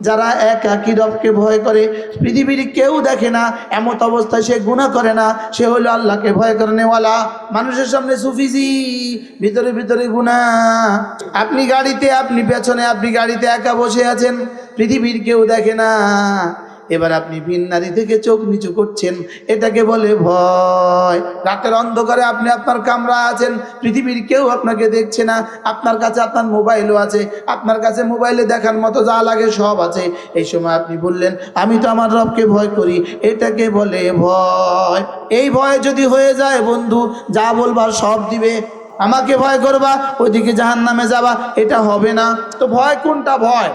যারা এক একই রবকে ভয় করে, পৃথিবীর কেউ দেখে না, এমত অবস্থায় সে গুণা করে না, সে হলো আল্লাহকে ভয় করে। নেওয়ালা, মানুষের সামনে সুফিজি, ভিতরে ভিতরে গুণা আপনি গাড়িতে, আপনি পেছনে, আপনি গাড়িতে একা বসে আছেন, পৃথিবীর কেউ দেখে না। এবার আপনি ভিন নারী থেকে চোখ নিচু করছেন, এটাকে বলে ভয়। রাতের অন্ধকারে আপনি আপনার কামরা আছেন, পৃথিবীর কেউ আপনাকে দেখছে না, আপনার কাছে আপনার মোবাইলও আছে, আপনার কাছে মোবাইলে দেখার মতো যা লাগে সব আছে। এই সময় আপনি বললেন, আমি তো আমার রবকে ভয় করি, এটাকে বলে ভয়। এই ভয় যদি হয়ে যায় বন্ধু, যা বলবার সব দিবে। আমাকে ভয় করবা, ওইদিকে জাহান নামে যাবা, এটা হবে না। তো ভয় কোনটা ভয়?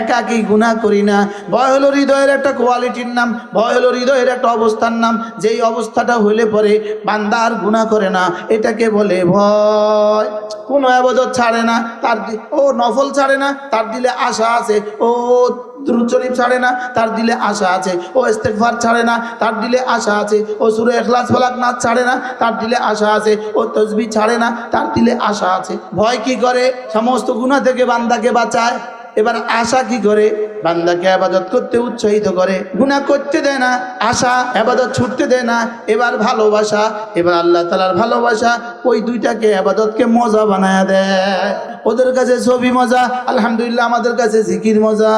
একাকি গুণা করি না। ভয় হলো হৃদয়ের একটা কোয়ালিটির নাম, ভয় হলো হৃদয়ের একটা অবস্থার নাম। যেই অবস্থাটা হইলে পরে বান্দা আর গুণা করে না। এটাকে বলে ভয়। কোনো আবাদত ছাড়ে না। তার ও নফল ছাড়ে না। তার দিলে আশা আছে। ও দ্রুচরিফ ছাড়ে না। তার দিলে আশা আছে। ও ইস্তেকফার ছাড়ে না। তার দিলে আশা আছে। ও সুরে এখলাস ফলাক, নাচ ছাড়ে না। তার দিলে আশা আছে। ও তসবি ছাড়ে না। তার দিলে আশা আছে। ভয় কি করে? সমস্ত গুণা থেকে বান্দাকে বাঁচায়। এবার আশা কি করে? বান্দাকে আবাদত করতে উৎসাহিত করে। গুণা করতে দেয় না, আশা, আবাদত ছুটতে দেয় না, এবার ভালোবাসা, এবার আল্লাহ তালার ভালোবাসা, ওই দুইটাকে আবাদতকে মজা বানায় দেয়। ওদের কাছে ছবি মজা, আলহামদুলিল্লাহ আমাদের কাছে জিকির মজা।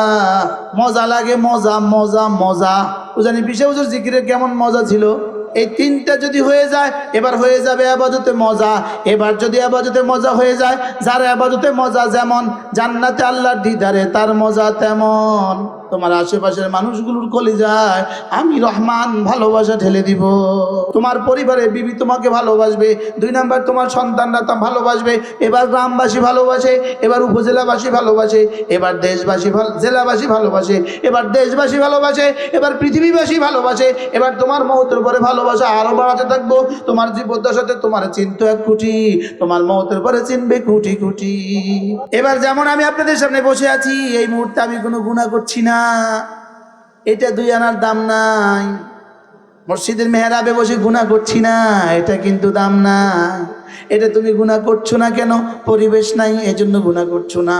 মজা লাগে মজা মজা মজা। ও জানি বিশে বছর জিকিরের কেমন মজা ছিল? এই তিনটা যদি হয়ে যায়, এবার হয়ে যাবে আবাদতে মজা। এবার যদি আবাদতে মজা হয়ে যায়, যার আবাদতে মজা যেমন, জান্নাতে আল্লাহর দিদারে তার মজা তেমন। তোমার আশেপাশের মানুষগুলোর কলি যায় আমি রহমান, ভালোবাসা ঠেলে দিব। তোমার পরিবারের বিবি তোমাকে ভালোবাসবে, দুই নাম্বার তোমার সন্তানরা তা ভালোবাসবে। এবার গ্রামবাসী ভালোবাসে, এবার উপজেলাবাসী ভালোবাসে, এবার দেশবাসী ভালো, জেলাবাসী ভালোবাসে, এবার দেশবাসী ভালোবাসে, এবার পৃথিবীবাসী ভালোবাসে, এবার তোমার মহতের পরে ভালোবাসা আরও বাড়াতে থাকব। তোমার জীবদ্দশাতে তোমার চিন্ত এক কোটি তোমার মতের পরে চিনবে কোটি কোটি এবার যেমন আমি আপনাদের সামনে বসে আছি, এই মুহূর্তে আমি কোনো গুণা করছি না। এটা দুই আনার দাম নাই। মসজিদের মেহরাবে বসে গুণা করছি না, এটা কিন্তু দাম না। এটা তুমি গুণা করছ না কেন? পরিবেশ নাই, এজন্য গুণা করছ না?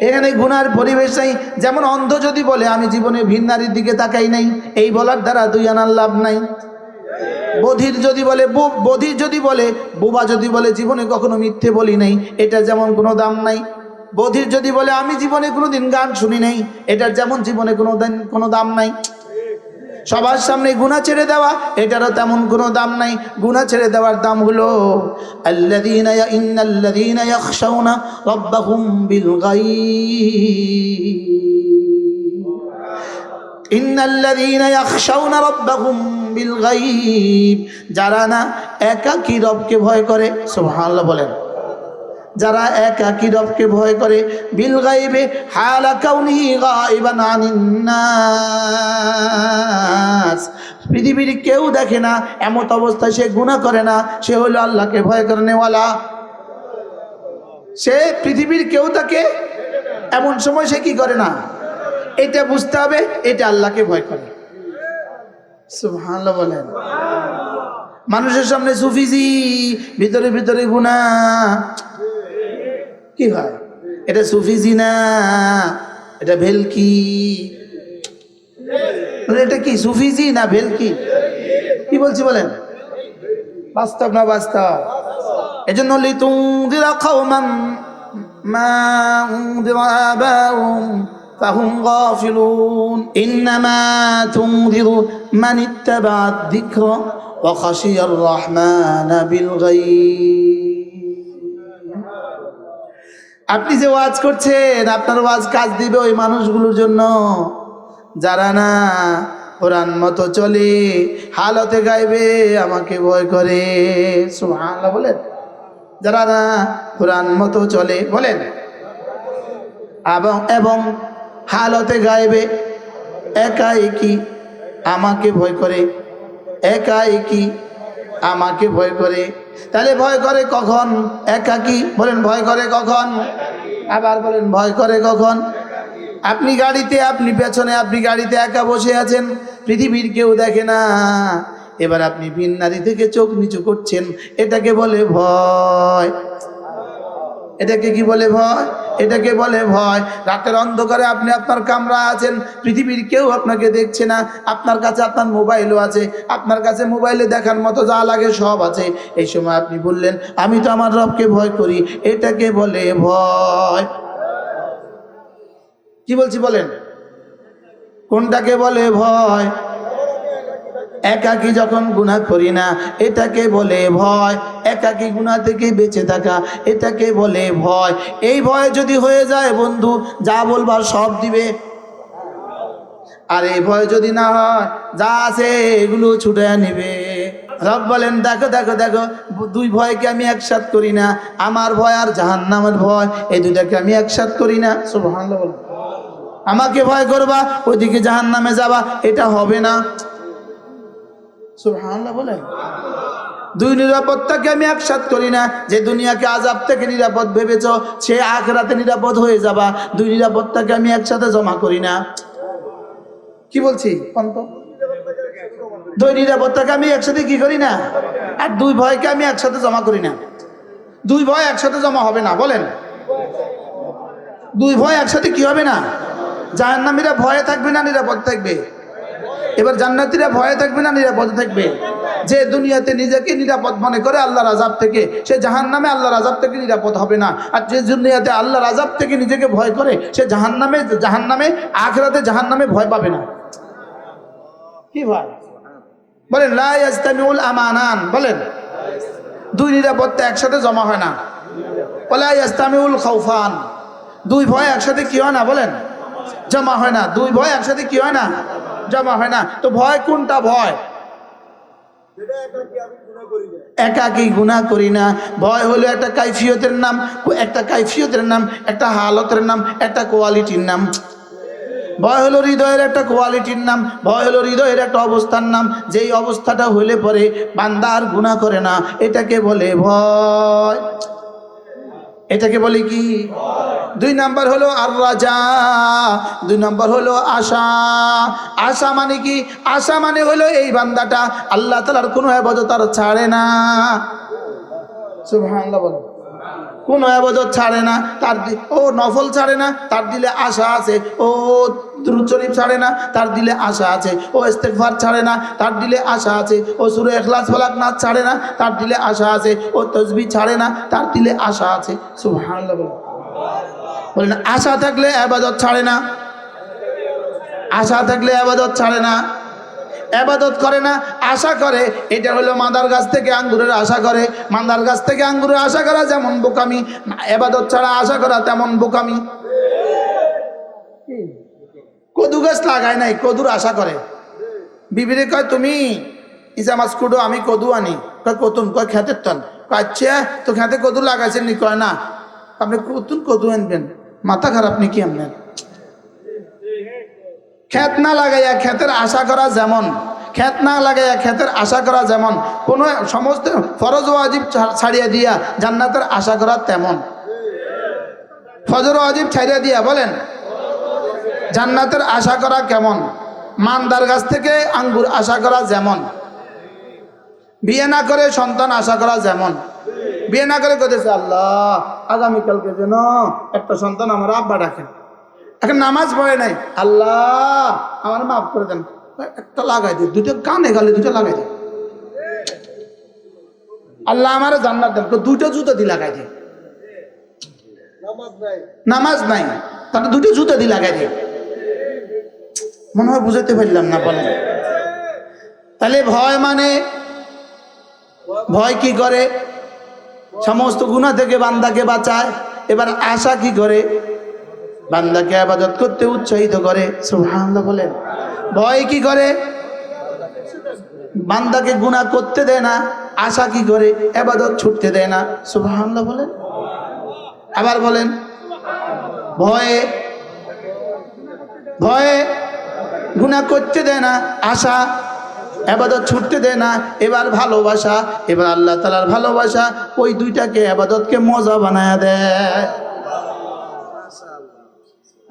এখানে গুনার পরিবেশ নাই। যেমন অন্ধ যদি বলে, আমি জীবনে ভিন নারীর দিকে তাকাই নাই। এই বলার দ্বারা দুই আনার লাভ নাই। বধির যদি বলে বধির যদি বলে, বোবা যদি বলে, জীবনে কখনো মিথ্যে বলি নাই। এটা যেমন কোনো দাম নাই। বধির যদি বলে, আমি জীবনে কোনো দিন গান শুনি নাই। এটার যেমন জীবনে কোনো দিন কোনো দাম নাই। সবার সামনে গুণা ছেড়ে দেওয়া, এটারও তেমন কোনো দাম নাই। গুণা ছেড়ে দেওয়ার দাম হলো যারা না একাকী রবকে ভয় করে, সুবহানাল্লাহ বলেন। যারা এক একই রবকে ভয় করে, বিল গাইবে, হালা কাউনিহি গাইবান নাস। পৃথিবীর কেউ দেখে না, এমত অবস্থায় সে গুনাহ করে না, সে হলো আল্লাহকে ভয় করে নেওয়ালা। সে পৃথিবীর কেউ তাকে এমন সময় সে কি করে না? এটা বুঝতে হবে, এটা আল্লাহকে ভয় করে। সুবহানাল্লাহ বলেন। মানুষের সামনে সুফিজি, ভিতরে ভিতরে গুণা কি হয় এটা সুফিজি না এটা ভেলকি মানে এটা কি সুফিজি না ভেলকি কি বলছি বলেন বাস্তব না বাস্তব এজন্য লিতুনদিরা কওমান মা উনদিরা আবাউহুম ফাহুম গাফিলুন ইন্নামা তুনদিরু মান ইত্তাবা'a الذِّكْرَ وخشي الرحمن بالغيب আপনি যে ওয়াজ করছেন, আপনার ওয়াজ কাজ দিবে ওই মানুষগুলোর জন্য। যারা না কোরআন মতো চলে, হালতে গাইবে, আমাকে ভয় করে। সুবহানাল্লাহ বলেন। যারা না কোরআন মতো চলে, বলেন। এবং এবং হালতে গাইবে একা একই আমাকে ভয় করে? একা একই আমাকে ভয় করে? তাহলে ভয় করে কখন? একাকি? বলেন, ভয় করে কখন? আবার বলেন, ভয় করে কখন? আপনি গাড়িতে, আপনি পেছনে, আপনি গাড়িতে একা বসে আছেন, পৃথিবীর কেউ দেখে না। এবার আপনি ভিন থেকে চোখ নিচু করছেন, এটাকে বলে ভয়। এটাকে কি বলে ভয়? এটাকে বলে ভয়। রাতের অন্ধকারে আপনি আপনার কামরা আছেন, পৃথিবীর কেউ আপনাকে দেখছে না। আপনার কাছে আপনার মোবাইলও আছে। আপনার কাছে মোবাইলে দেখার মতো যা লাগে সব আছে। এই সময় আপনি বললেন, আমি তো আমার রবকে ভয় করি। এটাকে বলে ভয়। কি বলছি বলেন? কোনটাকে বলে ভয়? একাকি যখন গুণা করি না, এটাকে বলে ভয়। একাকি গুণা থেকে বেঁচে থাকা, এটাকে বলে ভয়। এই ভয় যদি হয়ে যায় বন্ধু, যা বলবার সব দিবে। আর এই ভয় যদি না হয়, যা আছে এগুলো ছুটে নিবে রব বলেন, দেখো দেখো দেখো, দুই ভয়কে আমি একসাথ করি না। আমার ভয় আর জাহান্নামের ভয়, এই দুটাকে আমি একসাথ করি না। সুবহানাল্লাহ আমাকে ভয় করবা, ওইদিকে জাহান্নামে যাবা, এটা হবে না। সুবহানাল্লাহ বলেন। দুই নিরাপত্তাকে আমি একসাথ করি না। যে দুনিয়াকে আজাব থেকে নিরাপদ ভেবেছ, সে আখরাতে নিরাপদ হয়ে যাবা। দুই নিরাপত্তাকে আমি একসাথে জমা করি না। কি বলছি অন্ত দুই নিরাপত্তাকে আমি একসাথে কি করি না? আর দুই ভয়কে আমি একসাথে জমা করি না। দুই ভয় একসাথে জমা হবে না, বলেন। দুই ভয় একসাথে কি হবে না? জাহান্নামীরা ভয়ে থাকবে না নিরাপদ থাকবে? এবার জান্নাতীরা ভয়ে থাকবে না নিরাপদে থাকবে? যে দুনিয়াতে নিজেকে নিরাপদ মনে করে আল্লাহর আজাব থেকে, সে জাহান্নামে আল্লাহর আজাব থেকে নিরাপদ হবে না। আর যে দুনিয়াতে আল্লাহর আজাব থেকে নিজেকে ভয় করে, সে জাহান্নামে জাহান্নামে, আখরাতে জাহান্নামে ভয় পাবে না। কি ভয়? বলেন লাইস্তামিউল আমানান। বলেন, দুই নিরাপত্তা একসাথে জমা হয় না। ওলা ইস্তামিউল খৌফান দুই ভয় একসাথে কি হয় না? বলেন, জমা হয় না। দুই ভয় একসাথে কি হয় না? জমা হয় না। তো ভয় কোনটা ভয়? একাকি গুণা করি না। ভয় হলো একটা কাইফিয়তের নাম, একটা কাইফিয়তের নাম, একটা হালতের নাম, একটা কোয়ালিটির নাম। ভয় হলো হৃদয়ের একটা কোয়ালিটির নাম, ভয় হলো হৃদয়ের একটা অবস্থার নাম। যেই অবস্থাটা হলে পরে বান্দার গুণা করে না, এটাকে বলে ভয়। এটাকে বলে কি? দুই নাম্বার হলো আর রাজা দুই নাম্বার হলো আশা। আশা মানে কি? আশা মানে হলো এই বান্দাটা আল্লাহ তালার কোনো আবাদত ছাড়ে না। সুবহানাল্লাহ বলো। কোন আবাদত ছাড়ে না, তার ও নফল ছাড়ে না, তার দিলে আশা আছে, ও দুরুদ শরীফ ছাড়ে না, তার দিলে আশা আছে, ও ইস্তেগফার ছাড়ে না, তার দিলে আশা আছে, ও সুরে এখলাস ফালাক নাচ ছাড়ে না, তার দিলে আশা আছে, ও তসবি ছাড়ে না, তার দিলে আশা আছে বলেন, আশা থাকলে আবাদত ছাড়ে না, আশা থাকলে আবাদত ছাড়ে না আবাদত করে না, আশা করে। এটা হলো মাদার গাছ থেকে আঙ্গুরের আশা করে। মাদার গাছ থেকে আঙ্গুরের আশা করা যেমন বোকামি আবাদত ছাড়া আশা করা তেমন বোকামি। কদু গাছ লাগায় নাই, কদুর আশা করে। বিবিরে কয়, তুমি ইসা মাছ কুডো, আমি কদু আনি। কয়, কতুন, কয়, খেতের তন কয় আচ্ছা তো খেতে কদু লাগাইছেন নি? কয়, না। আপনি কতুন কদু আনবেন, মাথা খারাপ নাকি আপনার? ক্ষেত না লাগাইয়া ক্ষেতের আশা করা যেমন, ক্ষেত না লাগাইয়া ক্ষেতের আশা করা যেমন, কোনো সমস্ত ফরজ ওয়াজিব ছাড়িয়া দিয়া জান্নাতের আশা করা তেমন। ফজর ওয়াজিব ছাড়িয়া দিয়া বলেন, জান্নাতের আশা করা কেমন? মানদার গাছ থেকে আঙ্গুর আশা করা যেমন। বিয়ে না করে সন্তান আশা করা যেমন। বিয়ে না করে কইতেছে, আল্লাহ, আগামীকালকে যেন একটা সন্তান আমার আব্বা ডাকেন এখন নামাজ পড়ে নাই। আল্লাহ, আমার মাফ করে দেন। একটা লাগাই দিই দুটো কানে গালে দুটো লাগাই দিই। আল্লাহ আমার জান্নাত দেন দুটো জুতো দি লাগাই দিই। নামাজ নাই, তাহলে দুটো জুতো দি লাগাই দিই। মনে হয় বুঝাতে পারলাম না বলেন। তাহলে ভয় মানে? ভয় কি করে? সমস্ত গুণা থেকে বান্দাকে বাঁচায়, এবার আশা কি করে? বান্দাকে আবাদত করতে উৎসাহিত করে। সুবহানাল্লাহ বলেন। ভয় কি করে? বান্দাকে গুণা করতে দেয় না, আশা কি করে? আবাদত ছুটতে দেয় না। সুবহানাল্লাহ বলেন। আবার বলেন, ভয়ে ভয়ে গুণা করতে দেয় না, আশা, আবাদত ছুটতে দেয় না, এবার ভালোবাসা, এবার আল্লাহ তালার ভালোবাসা, ওই দুইটাকে আবাদতকে মজা বানায় দেয়।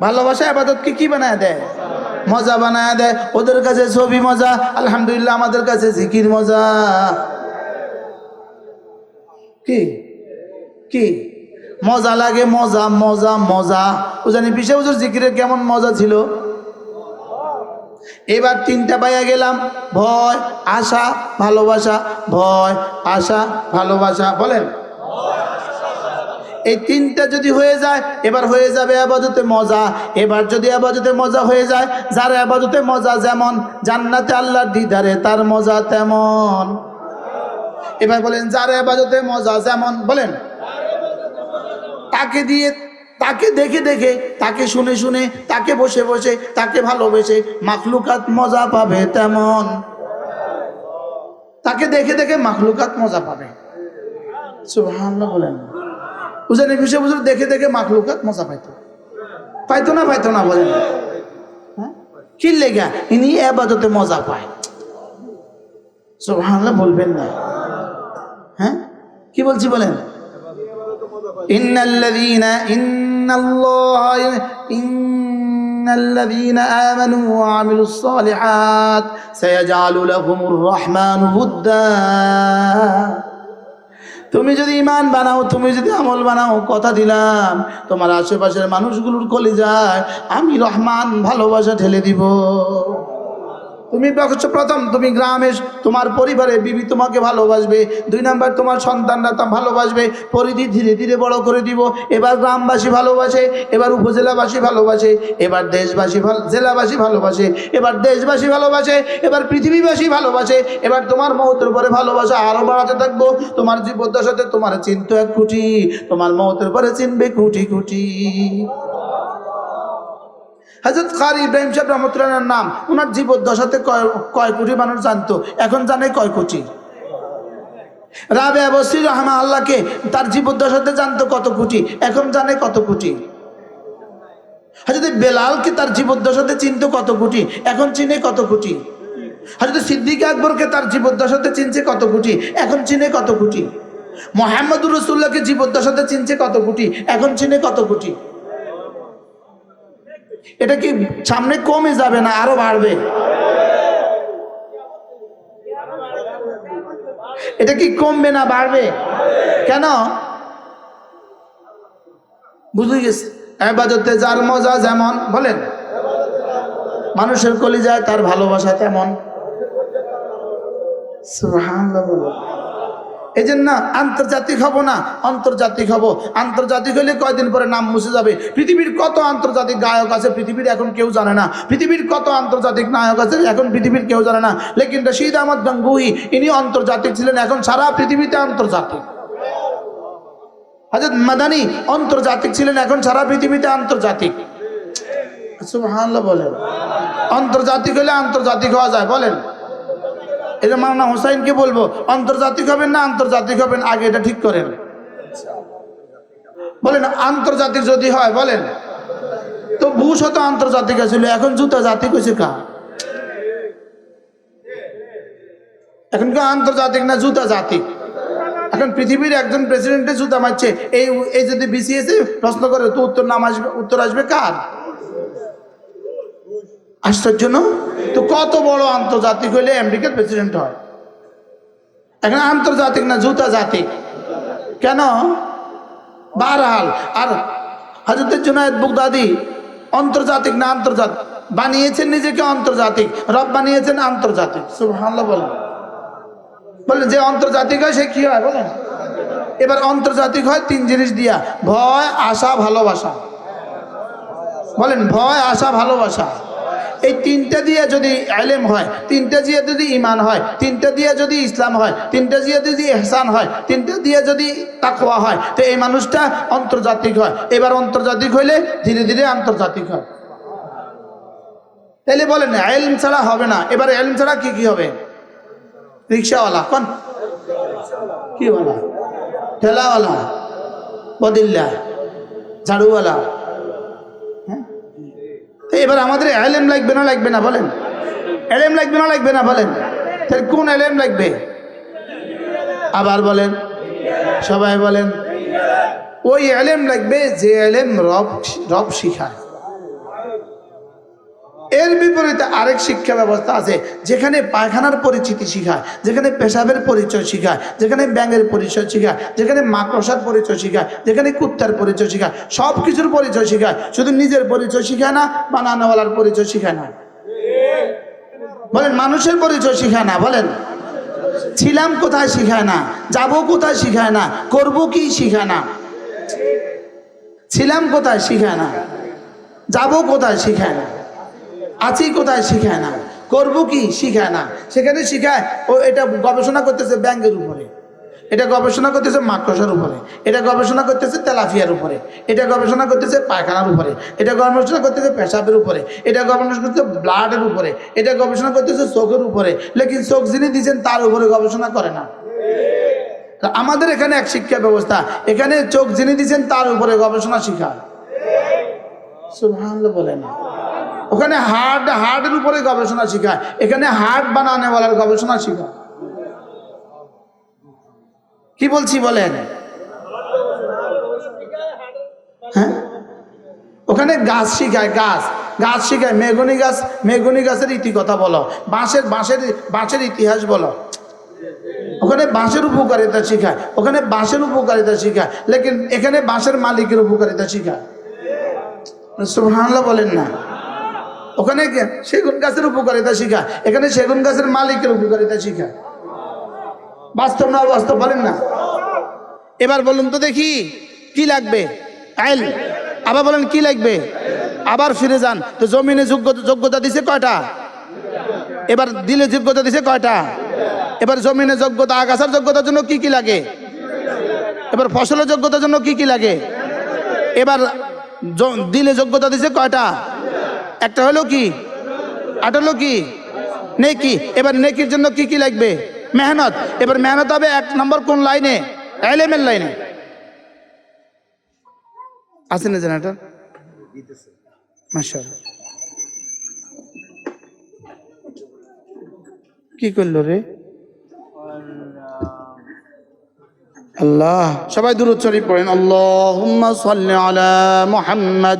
ভালোবাসা আবাদতকে কি বানায় দেয়? মজা বানায় দেয়। ওদের কাছে ছবি মজা, আলহামদুলিল্লাহ আমাদের কাছে জিকির মজা। কি? কি? মজা লাগে, মজা মজা মজা। ও জানি পিসে হুজুর জিকিরের কেমন মজা ছিল? এবার তিনটা পাইয়া গেলাম। ভয়, আশা, ভালোবাসা। ভয়, আশা, ভালোবাসা। বলেন। এই তিনটা যদি হয়ে যায়, এবার হয়ে যাবে আবাদতে মজা। এবার যদি আবাদতে মজা হয়ে যায়, যার আবাদতে মজা যেমন, জান্নাতে আল্লাহর দিদারে তার মজা তেমন। এবার বলেন, যার আবাদতে মজা যেমন, বলেন। তাকে দিয়ে, তাকে দেখে দেখে, তাকে শুনে শুনে, তাকে বসে বসে, তাকে ভালোবেসে, মাখলুকাত মজা পাবে তেমন। তাকে দেখে দেখে মাখলুকাত মজা পাবে। সুবহানাল্লাহ বলেন। উজানি বিষয় বুঝলে দেখে দেখে মাখলুকাত মজা পাইতো পাইতো না পাইতো না বলেন হ্যাঁ কি লেগা ইনি আবাদতে মজা পায় সুবহানাল্লাহ বলবেন না হ্যাঁ কি বলছি বলেন إن الذين إن الله إن الذين آمنوا وعملوا الصالحات سيجعل لهم الرحمن ودا তুমি যদি ইমান বানাও, তুমি যদি আমল বানাও, কথা দিলাম। তোমার আশেপাশের মানুষগুলোর কলে যায় আমি রহমান ভালোবাসা ঠেলে দিব। তুমি হচ্ছে প্রথম, তুমি গ্রামে তোমার পরিবারে বিবি তোমাকে ভালোবাসবে। দুই নাম্বার, তোমার সন্তানরা তা ভালোবাসবে। পরিধি ধীরে ধীরে বড় করে দিব। এবার গ্রামবাসী ভালোবাসে, এবার উপজেলাবাসী ভালোবাসে, এবার দেশবাসী জেলাবাসী ভালোবাসে, এবার দেশবাসী ভালোবাসে, এবার পৃথিবীবাসী ভালোবাসে, এবার তোমার মহতের পরে ভালোবাসা আরও বাড়াতে থাকব। তোমার জীবদ্দশাতে তোমার চিনতো এক কোটি তোমার মহতের পরে চিনবে কোটি কোটি হাজরত খারি ইব্রাহিম সাহেব রহমতুল্লাহর নাম ওনার জীবদ্দশাতে কয় কয় কোটি মানুষ জানতো, এখন জানে কয় কোটি। রাবে বসির রহমা আল্লাহকে তার জীবদ্দশাতে জানতো কত কোটি, এখন জানে কত কোটি। হাজরত বেলালকে তার জীবদ্দশাতে চিনতো কত কোটি, এখন চিনে কত কোটি। হাজরত সিদ্দিক আকবরকে তার জীবদ্দশাতে চিনছে কত কোটি, এখন চিনে কত কোটি। মোহাম্মদুর রসুল্লাহকে জীবদ্দশাতে চিনছে কত কোটি, এখন চিনে কত কোটি। এটা কি সামনে কমে যাবে না আরও বাড়বে? এটা কি কমবে না বাড়বে? কেন? বুঝে গেছে? এবাদতে যার মজা যেমন, বলেন। মানুষের কলি যায় তার ভালোবাসা তেমন। এই জন্য আন্তর্জাতিক হব না, আন্তর্জাতিক হব। আন্তর্জাতিক হলে কয়দিন পরে নাম মুছে যাবে? পৃথিবীর কত আন্তর্জাতিক গায়ক আছে পৃথিবীর এখন কেউ জানে না। পৃথিবীর কত আন্তর্জাতিক নায়ক আছে এখন পৃথিবীর কেউ জানে না। লেকিন রশিদ আহমদ গঙ্গুহি ইনি আন্তর্জাতিক ছিলেন, এখন সারা পৃথিবীতে আন্তর্জাতিক। হাজরত মাদানি আন্তর্জাতিক ছিলেন, এখন সারা পৃথিবীতে আন্তর্জাতিক। বলেন। আন্তর্জাতিক হলে আন্তর্জাতিক হওয়া যায়, বলেন। এটা মাওলানা হোসাইনকে বলব, আন্তর্জাতিক হবেন না আন্তর্জাতিক হবেন, আগে এটা ঠিক করেন। বলেন, আন্তর্জাতিক যদি হয়, বলেন। তো বুশ হতো আন্তর্জাতিক আছিল, এখন জুতা জাতি হয়েছে কা এখন কেউ আন্তর্জাতিক না জুতা জাতিক এখন পৃথিবীর একজন প্রেসিডেন্টে জুতা মারছে, এই এই যদি বিসিএস প্রশ্ন করে, তো উত্তর নাম আসবে, উত্তর আসবে কার? আশ্চর্য, না? কত বড় আন্তর্জাতিক হইলে আমেরিকার প্রেসিডেন্ট হয়। এখন আন্তর্জাতিক না জুতা জাতিক কেন? বারহাল। আর হাজরতের জুনায়দ বুগদাদি আন্তর্জাতিক না আন্তর্জাতিক? বানিয়েছেন নিজেকে আন্তর্জাতিক। রব বানিয়েছেন আন্তর্জাতিক। সুবহানাল্লাহ বলেন। বলেন যে আন্তর্জাতিক হয় সে কি হয় বলেন? এবার আন্তর্জাতিক হয় তিন জিনিস দিয়া। ভয়, আশা, ভালোবাসা। বলেন, ভয়, আশা, ভালোবাসা। এই তিনটা দিয়ে যদি আলেম হয়, তিনটা দিয়ে যদি ইমান হয়, তিনটা দিয়ে যদি ইসলাম হয়, তিনটা দিয়ে যদি এহসান হয়, তিনটা দিয়ে যদি তাকওয়া হয়, তো এই মানুষটা আন্তর্জাতিক হয়। এবার আন্তর্জাতিক হইলে ধীরে ধীরে আন্তর্জাতিক হয়। তাহলে বলেন এলম ছাড়া হবে না। এবার এলম ছাড়া কি কি হবে? রিক্সাওয়ালা, কোন? কি বলা? ঠেলাওয়ালা, বদিল্লা, ঝাড়ুওয়ালা। তো এবার আমাদের এলেম লাগবে না লাগবে না, বলেন। এলেম লাগবে না লাগবে না, বলেন। তাহলে কোন এলেম লাগবে? আবার বলেন। সবাই বলেন। ওই এলেম লাগবে যে এলেম রব রব শিখায়। এর বিপরীতে আরেক শিক্ষা ব্যবস্থা আছে, যেখানে পায়খানার পরিচিতি শিখায়, যেখানে পেশাবের পরিচয় শিখায়, যেখানে ব্যাঙের পরিচয় শিখায়, যেখানে মাকড়সার পরিচয় শিখায়, যেখানে কুত্তার পরিচয় শিখায় সব কিছুর পরিচয় শিখায়, শুধু নিজের পরিচয় শিখায় না, বানানোওয়ালার পরিচয় শিখায় না। বলেন, মানুষের পরিচয় শিখায় না, বলেন। ছিলাম কোথায় শিখায় না, যাব কোথায় শিখায় না, করব কি শিখায় না। ছিলাম কোথায় শিখায় না, যাব কোথায় শিখায় না। আছি কোথায় শিখায় না। করব কি? শিখায় না। সেখানে শিখায়, ও এটা গবেষণা করতেছে ব্যাংকের উপরে। এটা গবেষণা করতেছে মাকড়সার উপরে। এটা গবেষণা করতেছে তেলাফিয়ার উপরে। এটা গবেষণা করতেছে পায়খানার উপরে। এটা গবেষণা করতেছে পেশাবের উপরে। এটা গবেষণা করতেছে ব্লাডের উপরে। এটা গবেষণা করতেছে চোখের উপরে। লেকিন চোখ যিনি দিয়েছেন, তার উপরে গবেষণা করে না। আমাদের এখানে এক শিক্ষা ব্যবস্থা। এখানে চোখ যিনি দিয়েছেন, তার উপরে গবেষণা শিখায় সুবহানাল্লাহ বলেন। ওখানে হার্ট হার্টের উপরে গবেষণা শিখায়। এখানে হার্ট বানানেওয়ালার গবেষণা শিখায় কি বলছি বলেন? হ্যাঁ? ওখানে গাছ শিখায়, গাছ। গাছ শিখায়। মেগুনি গাছ মেগুনি গাছের ইতি কথা বলো। বাঁশের বাঁশের বাঁশের ইতিহাস বলো। ওখানে বাঁশের উপকারিতা শিখায়। ওখানে বাঁশের উপকারিতা শিখায়। লেকিন এখানে বাঁশের মালিকের উপকারিতা শিখায়। সুবহানাল্লাহ বলেন না। ওখানে সেগুন গাছের উপকারিতা শিখা। এখানে সেগুন গাছের মালিকের উপকারিতা শিখা। বাস্তব না বাস্তব বলেন না। এবার বলুন তো দেখি, কি লাগবে? আইল। আবার বলেন, কি লাগবে? আবার ফিরে যান। তো জমিনে যোগ্যতা দিছে কয়টা? এবার দিলে যোগ্যতা দিছে কয়টা? এবার জমিনে যোগ্যতা, আগাছার যোগ্যতার জন্য কি কি লাগে? এবার ফসলের যোগ্যতার জন্য কি কি লাগে? এবার দিলে যোগ্যতা দিছে কয়টা? একটা হলো কি? আটা হলো কি? নেকি। এবার নেকির জন্য কি কি লাগবে? মেহনত। এবার মেহনত হবে এক নম্বর কোন লাইনে? এলেমের লাইনে। আছে না জেনারেটর? মাশাআল্লাহ। কি করল রে? আল্লাহ। সবাই দূরত শরীফ পড়েন। আল্লাহুম্মা সাল্লি আলা মুহাম্মদ।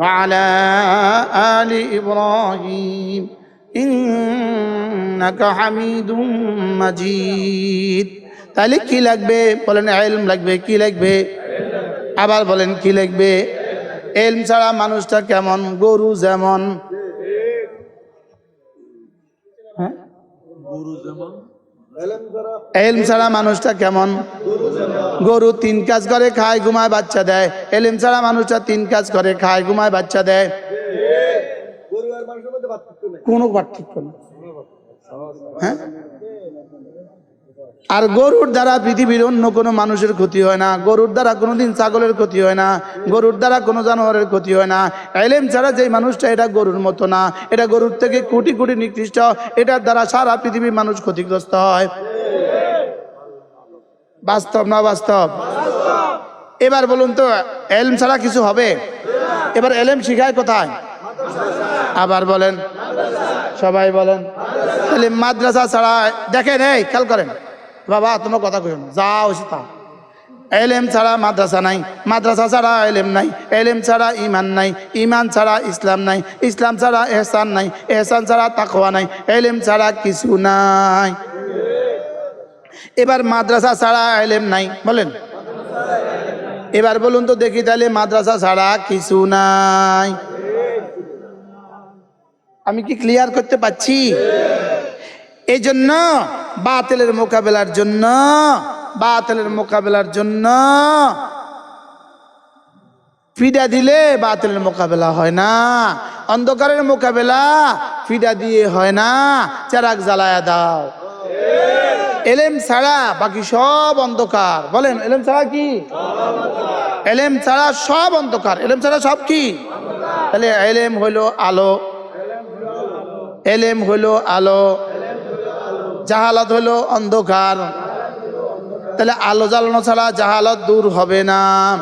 وعلى آل إبراهيم إنك حميد مجيد তাহলে কি লাগবে বলেন এলম লাগবে কি লাগবে আবার বলেন কি লাগবে এলম ছাড়া মানুষটা কেমন গরু যেমন হ্যাঁ? এলম ছাড়া মানুষটা কেমন গরু তিন কাজ করে খায়, ঘুমায়, বাচ্চা দেয়। এলম ছাড়া মানুষটা তিন কাজ করে, খায়, ঘুমায়, বাচ্চা দেয়। কোনো পার্থক্য নেই। হ্যাঁ? আর গরুর দ্বারা পৃথিবীর অন্য কোনো মানুষের ক্ষতি হয় না। গরুর দ্বারা কোনোদিন ছাগলের ক্ষতি হয় না। গরুর দ্বারা কোনো জানোয়ারের ক্ষতি হয় না। এলেম ছাড়া যেই মানুষটা, এটা গরুর মতো না। এটা গরুর থেকে কোটি কোটি নিকৃষ্ট। এটার দ্বারা সারা পৃথিবীর মানুষ ক্ষতিগ্রস্ত হয়। বাস্তব, না বাস্তব? এবার বলুন তো, এলম ছাড়া কিছু হবে? এবার এলেম শিখায় কোথায়? আবার বলেন। সবাই বলেন। তাহলে মাদ্রাসা ছাড়া, দেখেন, এই, খেয়াল করেন। বাবা, তোমার কথা কই না, যা হয়েছে তা। এলেম ছাড়া মাদ্রাসা নাই, মাদ্রাসা ছাড়া এলেম নাই, এলেম ছাড়া ইমান নাই, ইমান ছাড়া ইসলাম নাই, ইসলাম ছাড়া এহসান নাই, এহসান ছাড়া তাকওয়া নাই, এলেম ছাড়া কিছু নাই। এবার মাদ্রাসা ছাড়া এলেম নাই, বলেন। এবার বলুন তো দেখি তাহলে মাদ্রাসা ছাড়া কিছু নাই। আমি কি ক্লিয়ার করতে পারছি? এই জন্য বাতিলের মোকাবেলার জন্য, বাতিলের মোকাবেলার জন্য ফিডা দিলে বাতিলের মোকাবেলা হয় না। অন্ধকারের মোকাবেলা ফিডা দিয়ে হয় না। চারাক জ্বালায়া দাও। এলেম ছাড়া বাকি সব অন্ধকার। বলেন, এলেম ছাড়া কি? এলেম ছাড়া সব অন্ধকার। এলেম ছাড়া সব কি? তাহলে এলেম হইল আলো। এলেম হইল আলো। জাহালত হইল অন্ধকার। তাহলে আলো জ্বালানো ছাড়া জাহালত দূর হবে না।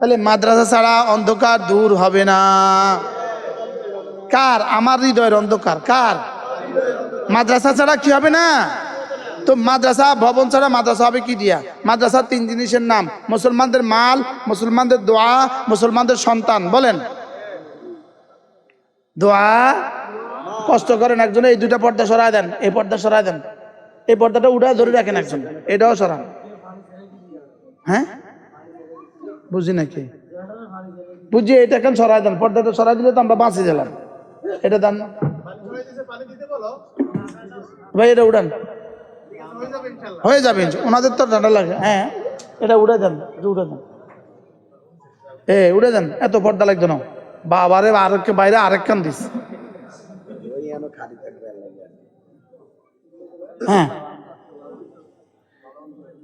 তাহলে মাদ্রাসা ছাড়া অন্ধকার দূর হবে না। কার? আমার হৃদয়ের অন্ধকার। কার? মাদ্রাসা ছাড়া কি হবে না? তো মাদ্রাসা, ভবন ছাড়া মাদ্রাসা হবে কি দিয়া? মাদ্রাসা তিন জিনিসের নাম। মুসলমানদের মাল, মুসলমানদের দোয়া, মুসলমানদের সন্তান। বলেন। দোয়া? কষ্ট করেন একজনে, এই দুইটা পর্দা সরায় দেন, এই পর্দা সরায় দেন। এই পর্দাটা উঠা ধরে রাখেন একজন, এটাও সরান। হ্যাঁ? বুঝি নাকি? বুঝি, এটা কেন সরাই দেন। পর্দাটা সরাই দিলে তো আমরা বাঁচিয়ে গেলাম। এটা দেন। ভাই এটা উড়ান। হয়ে যাবে ওনাদের তো ঠান্ডা লাগে। হ্যাঁ এটা উড়ে দেন উড়ে দেন। এ উড়ে দেন এত পর্দা লাগতো না। বাবারে আরেক বাইরে আরেক কান দিস। হ্যাঁ।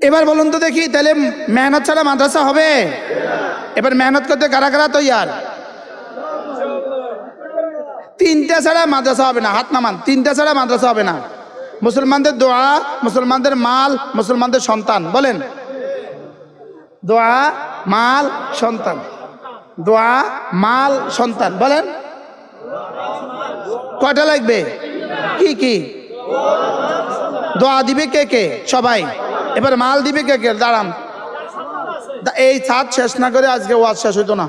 এবার বলুন তো দেখি তাহলে মেহনত ছাড়া মাদ্রাসা হবে? এবার মেহনত করতে কারা কারা তৈয়ার? তিনটা ছাড়া মাদ্রাসা হবে না, হাত নামান। তিনটা ছাড়া মাদ্রাসা হবে না। মুসলমানদের দোয়া, মুসলমানদের মাল, মুসলমানদের সন্তান, বলেন। দোয়া, মাল, সন্তান। দোয়া, মাল, সন্তান, বলেন। কয়টা লাগবে? কি কি? দোয়া দিবে কে কে? সবাই। এবার মাল দিবে কে কে? দাঁড়ান। এই ছাদ শেষ না করে আজকে ওয়াজ শেষ হইতো না।